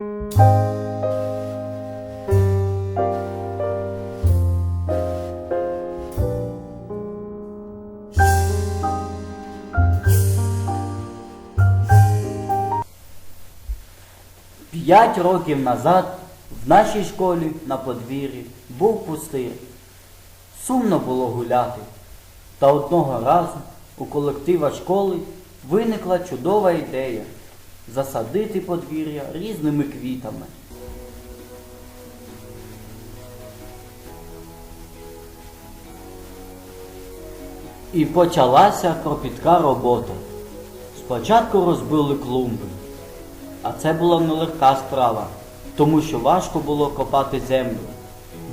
П'ять років назад в нашій школі на подвір'ї був пустир. Сумно було гуляти. Та одного разу у колектива школи виникла чудова ідея засадити подвір'я різними квітами. І почалася кропітка робота. Спочатку розбили клумби, а це була нелегка справа, тому що важко було копати землю,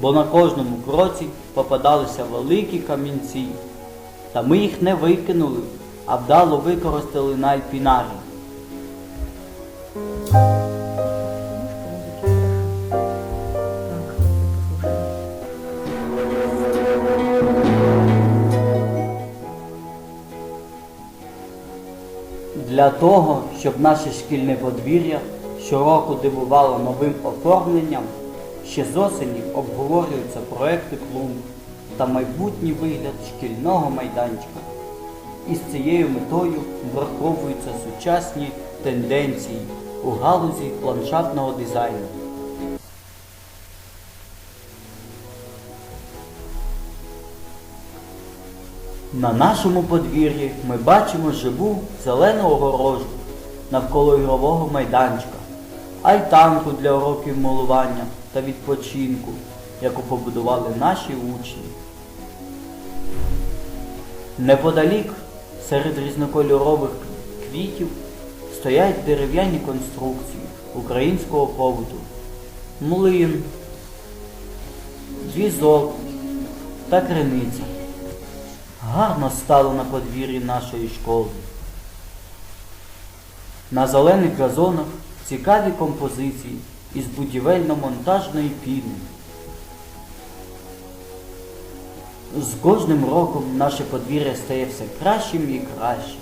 бо на кожному кроці попадалися великі камінці. Та ми їх не викинули, а вдало використали на альпінарі. Для того, щоб наше шкільне подвір'я щороку дивувало новим оформленням, ще з осені обговорюються проекти клумб та майбутній вигляд шкільного майданчика. І з цією метою враховуються сучасні тенденції у галузі ландшафтного дизайну. На нашому подвір'ї ми бачимо живу зелену огорожу навколо ігрового майданчика, альтанку для уроків малювання та відпочинку, яку побудували наші учні. Неподалік серед різнокольорових квітів стоять дерев'яні конструкції українського побуту, млин, візок та криниця гарно стало на подвір'ї нашої школи. На зелених газонах цікаві композиції із будівельно-монтажної піни. З кожним роком наше подвір'я стає все кращим і кращим.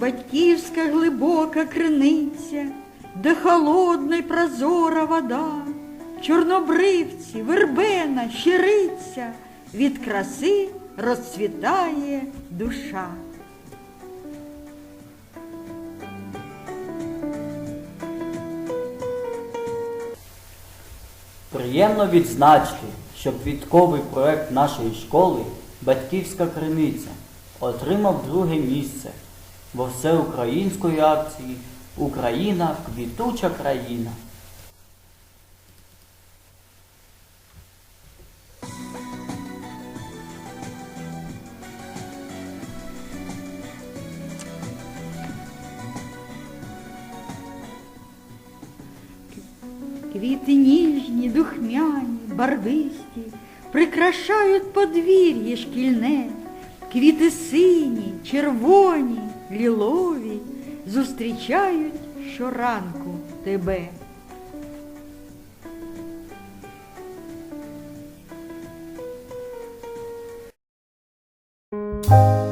Батьківська глибока криниця, де холодна й прозора вода, чорнобривці, вербена, щириця, від краси розцвітає душа. Приємно відзначити, що квітковий проект нашої школи Батьківська криниця отримав друге місце во всеукраїнської акції Україна квітуча країна. Квіти ніжні, духмяні, барвисті, прикрашають подвір'я шкільне, квіти сині, червоні, лілові зустрічають щоранку тебе. Музика